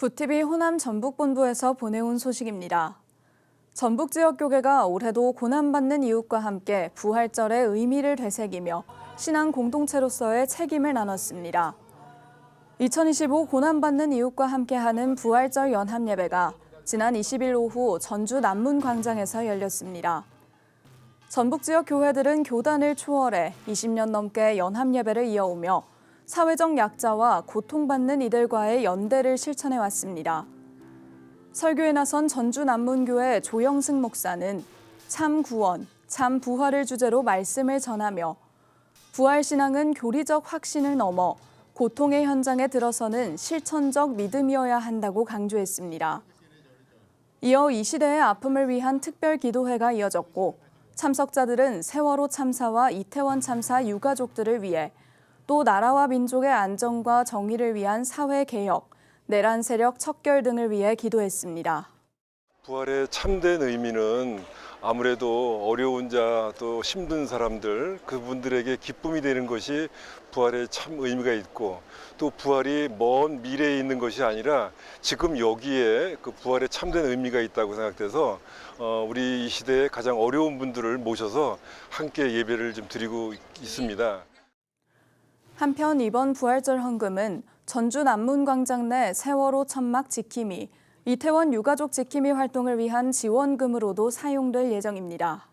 구TV 호남 전북본부에서 보내온 소식입니다. 전북 지역 교계가 올해도 고난받는 이웃과 함께 부활절의 의미를 되새기며 신앙 공동체로서의 책임을 나눴습니다. 2025 고난받는 이웃과 함께하는 부활절 연합 예배가 지난 20일 오후 전주 남문 광장에서 열렸습니다. 전북 지역 교회들은 교단을 초월해 20년 넘게 연합 예배를 이어오며 사회적 약자와 고통받는 이들과의 연대를 실천해 왔습니다. 설교에 나선 전주 남문교회 조영승 목사는 참 구원, 참 부활을 주제로 말씀을 전하며 부활 신앙은 교리적 확신을 넘어 고통의 현장에 들어서는 실천적 믿음이어야 한다고 강조했습니다. 이어 이 시대의 아픔을 위한 특별 기도회가 이어졌고 참석자들은 세월호 참사와 이태원 참사 유가족들을 위해 또 나라와 민족의 안정과 정의를 위한 사회 개혁, 내란 세력 척결 등을 위해 기도했습니다. 부활의 참된 의미는 아무래도 어려운 자 또 힘든 사람들 그분들에게 기쁨이 되는 것이 부활의 참 의미가 있고 또 부활이 먼 미래에 있는 것이 아니라 지금 여기에 그 부활의 참된 의미가 있다고 생각돼서 어, 우리 이 시대에 가장 어려운 분들을 모셔서 함께 예배를 좀 드리고 있습니다. 한편 이번 부활절 헌금은 전주 남문광장 내 세월호 천막 지킴이, 이태원 유가족 지킴이 활동을 위한 지원금으로도 사용될 예정입니다.